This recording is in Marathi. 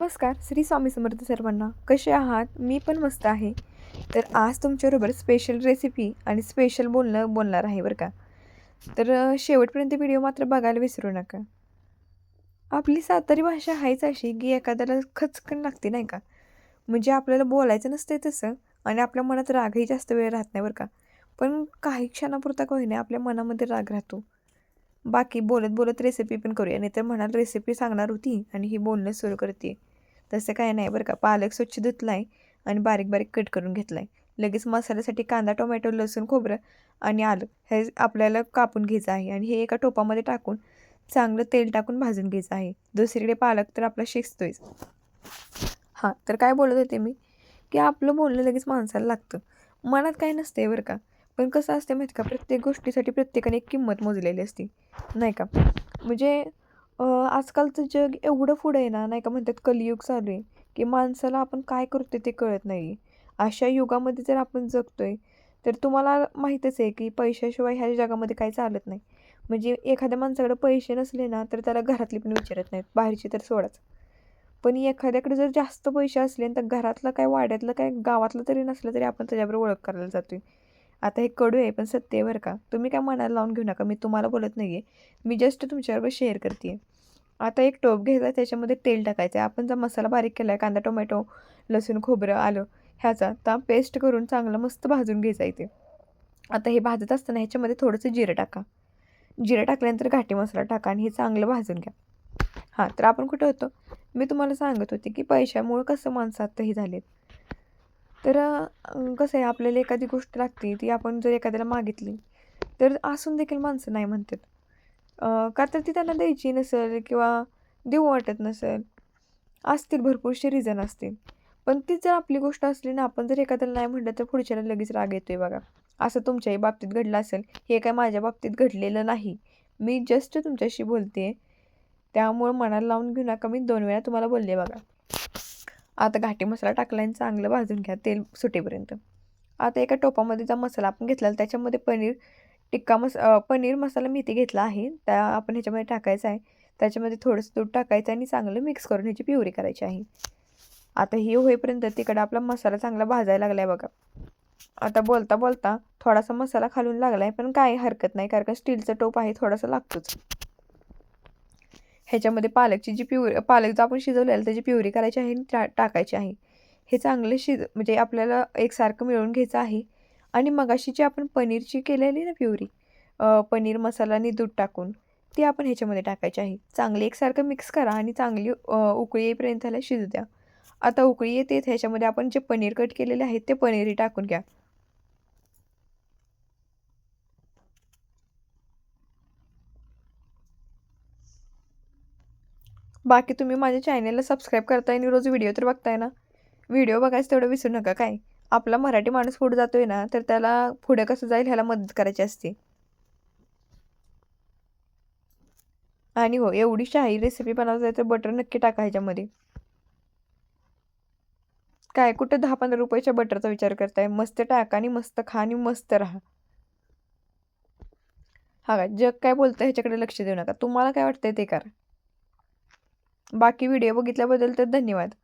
नमस्कार श्री स्वामी समर्थ सर्वांना. कसे आहात? मी पण मस्त आहे. तर आज तुमच्याबरोबर स्पेशल रेसिपी आणि स्पेशल बोलणं बोलणार आहे बरं का? तर शेवटपर्यंत व्हिडिओ मात्र बघायला विसरू नका. आपली सातारी भाषा आहेच अशी की एखाद्याला खचकन लागते नाही का? म्हणजे आपल्याला बोलायचं नसते तसं आणि आपल्या मनात रागही जास्त वेळ राहत नाही बरं का? पण काही क्षणापुरता काही नाही आपल्या मनामध्ये राग राहतो. बाकी बोलत बोलत रेसिपी पण करूया नाही तर म्हणाल रेसिपी सांगणार होती आणि ही बोलणं सुरू करते तसं काय नाही बरं का. पालक स्वच्छ धुतला आहे आणि बारीक बारीक कट करून घेतला आहे लगेच मसाल्यासाठी कांदा टोमॅटो लसूण खोबरं आणि आलं हे आपल्याला कापून घ्यायचं आहे आणि हे एका टोपामध्ये टाकून चांगलं तेल टाकून भाजून घ्यायचं आहे. दुसरीकडे पालक तर आपला शिजतोयच. हां तर काय बोलत होते मी? की आपलं बोलणं लगेच माणसाला लागतं. मनात काय नसते बरं का. पण कसं असते माहीत का? प्रत्येक गोष्टीसाठी प्रत्येकाने एक किंमत मोजलेली असते. नाही का? म्हणजे आजकालचं जग एवढं पुढं आहे ना नाही का म्हणतात कलियुग चालू आहे की माणसाला आपण काय करतो ते कळत नाही. अशा युगामध्ये जर आपण जगतो आहे तर तुम्हाला माहीतच आहे की पैशाशिवाय ह्या जगामध्ये काही चालत नाही. म्हणजे एखाद्या माणसाकडे पैसे नसले ना तर त्याला घरातली पण विचारत नाहीत बाहेरची तर सोडाच. पण एखाद्याकडे जर जास्त पैसे असले तर घरातलं काय वाड्यातलं काय गावातलं तरी नसलं तरी आपण त्याच्याबरोबर ओळख करायला जातो आहे आता हे कडू आहे पण सत्य आहे बरं का. तुम्ही काय मनाला लावून घेऊ नका मी तुम्हाला बोलत नाही आहे मी जस्ट तुमच्याबरोबर शेअर करते आहे आता एक टोप घ्यायचा त्याच्यामध्ये तेल टाकायचं आहे. आपण जो मसाला बारीक केला आहे कांदा टोमॅटो लसूण खोबरं आलं ह्याचा ता पेस्ट करून चांगलं मस्त भाजून घ्यायचा इथे. आता हे भाजत असताना ह्याच्यामध्ये थोडंसं जिरं टाका. जिरं टाकल्यानंतर घाटी मसाला टाका आणि हे चांगलं भाजून घ्या. हां तर आपण कुठं होतो? मी तुम्हाला सांगत होते की पैशामुळं कसं माणसं आत्ता हे झालेत. तर कसं आहे आपल्याला एखादी गोष्ट लागते ती आपण जर एखाद्याला मागितली तर असून देखील माणसं नाही म्हणतात. का तर ती त्यांना द्यायची नसेल किंवा देऊ वाटत नसेल. असतील भरपूरसे रिझन असतील. पण ती जर आपली गोष्ट असली ना आपण जर एखाद्याला नाही म्हटलं तर पुढच्याला लगेच राग येतोय बघा. असं तुमच्याही बाबतीत घडलं असेल. हे काय माझ्या बाबतीत घडलेलं नाही. मी जस्ट तुमच्याशी बोलते. त्यामुळं मनाला लावून घेऊ नका. मी दोन वेळा तुम्हाला बोलले बघा. आता घाटी मसाला टाकला आणि चांगलं भाजून घ्या. तेल सुटेपर्यंत. आता एका टोपामध्ये जो मसाला आपण घेतला त्याच्यामध्ये पनीर टिक्का मस पनीर मसाला मी इथे घेतला आहे. त्या आपण ह्याच्यामध्ये टाकायचा आहे. त्याच्यामध्ये थोडंसं दूध टाकायचं आणि चांगलं मिक्स करून ह्याची प्युरी करायची आहे. आता हे होईपर्यंत तिकडं आपला मसाला चांगला भाजायला लागला आहे बघा. आता बोलता बोलता थोडासा मसाला खालून लागला आहे पण काय हरकत नाही कारण का स्टीलचं टोप आहे थोडासा लागतोच. ह्याच्यामध्ये पालकची जी प्युरी पालक जो आपण शिजवलेला त्याची प्युरी करायची आहे आणि टा टाकायची आहे. हे चांगलं शिज म्हणजे आपल्याला एकसारखं मिळवून घ्यायचं आहे. आणि मगाशी जी आपण पनीरची केलेली ना प्युरी पनीर मसाला आणि दूध टाकून ती आपण ह्याच्यामध्ये टाकायची आहे. चांगली एकसारखं मिक्स करा आणि चांगली उकळी येईपर्यंत त्याला शिजू द्या. आता उकळी येते ह्याच्यामध्ये आपण जे पनीर कट केलेले आहेत ते पनीरही टाकून घ्या. बाकी तुम्ही माझ्या चॅनेलला सबस्क्राईब करताय आणि रोज व्हिडिओ तर बघताय ना? व्हिडिओ बघायचं तेवढं विसरू नका काय? आपला मराठी माणूस पुढे जातोय ना तर त्याला पुढे कसं जाईल ह्याला मदत करायची असते. आणि हो एवढी शाही रेसिपी बनवायचं आहे तर बटर नक्की टाका ह्याच्यामध्ये. काय कुठं दहा पंधरा रुपयाच्या बटरचा विचार करताय? मस्त टाका आणि मस्त खा आणि मस्त राहा. हा का जग काय बोलतं ह्याच्याकडे लक्ष देऊ नका. तुम्हाला काय वाटतंय ते करा. बाकी व्हिडिओ बघितल्याबद्दल तर धन्यवाद.